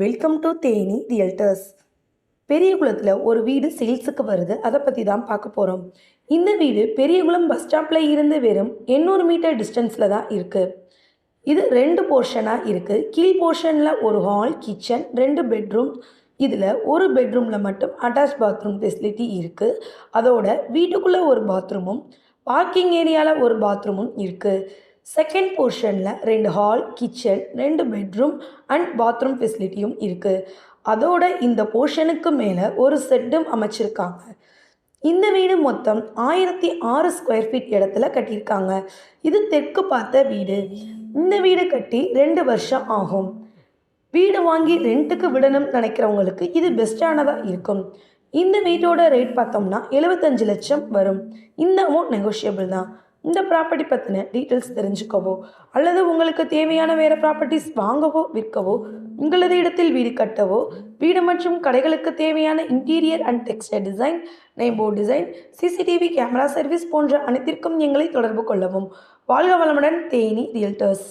Welcome to Theni realtors பெரியகுளத்தில் ஒரு வீடு சேல்ஸுக்கு வருது. அதை பற்றி தான் பார்க்க போகிறோம் இந்த வீடு பெரியகுளம் பஸ் ஸ்டாப்பில் இருந்து வெறும் எண்ணூறு மீட்டர் டிஸ்டன்ஸில் தான் இருக்குது இது ரெண்டு போர்ஷனாக இருக்குது கீழ் போர்ஷனில் ஒரு ஹால் கிச்சன் ரெண்டு பெட்ரூம் இதில் ஒரு பெட்ரூமில் மட்டும் அட்டாச் பாத்ரூம் ஃபெசிலிட்டி இருக்குது அதோட வீட்டுக்குள்ளே ஒரு பாத்ரூமும் பார்க்கிங் ஏரியாவில் ஒரு பாத்ரூமும் இருக்குது செகண்ட் போர்ஷனில் ரெண்டு ஹால் கிச்சன் ரெண்டு பெட்ரூம் அண்ட் பாத்ரூம் ஃபெசிலிட்டியும் இருக்குது அதோட இந்த போர்ஷனுக்கு மேலே ஒரு செட்டும் அமைச்சிருக்காங்க. இந்த வீடு மொத்தம் ஆயிரத்தி ஆறு ஸ்கொயர் ஃபீட் இடத்துல கட்டியிருக்காங்க. இது தெற்கு பார்த்த வீடு. இந்த வீடு கட்டி ரெண்டு வருஷம் ஆகும். வீடு வாங்கி ரெண்ட்டுக்கு விடணும் நினைக்கிறவங்களுக்கு இது பெஸ்ட்டானதாக இருக்கும். இந்த வீட்டோட ரேட் பார்த்தோம்னா எழுபத்தஞ்சு லட்சம் வரும். இந்த அமௌண்ட் நெகோஷியபிள் தான். இந்த ப்ராப்பர்ட்டி பற்றின டீட்டெயில்ஸ் தெரிஞ்சுக்கவோ அல்லது உங்களுக்கு தேவையான வேறு ப்ராப்பர்ட்டிஸ் வாங்கவோ விற்கவோ உங்களது இடத்தில் வீடு கட்டவோ வீடு மற்றும் கடைகளுக்கு தேவையான இன்டீரியர் அண்ட் டெக்ஸ்டைல் டிசைன் நெய்போ டிசைன் சிசிடிவி கேமரா சர்வீஸ் போன்ற அனைத்திற்கும் எங்களை தொடர்பு கொள்ளவும். வாழ்க வளமுடன் தேனி ரியல்டர்ஸ்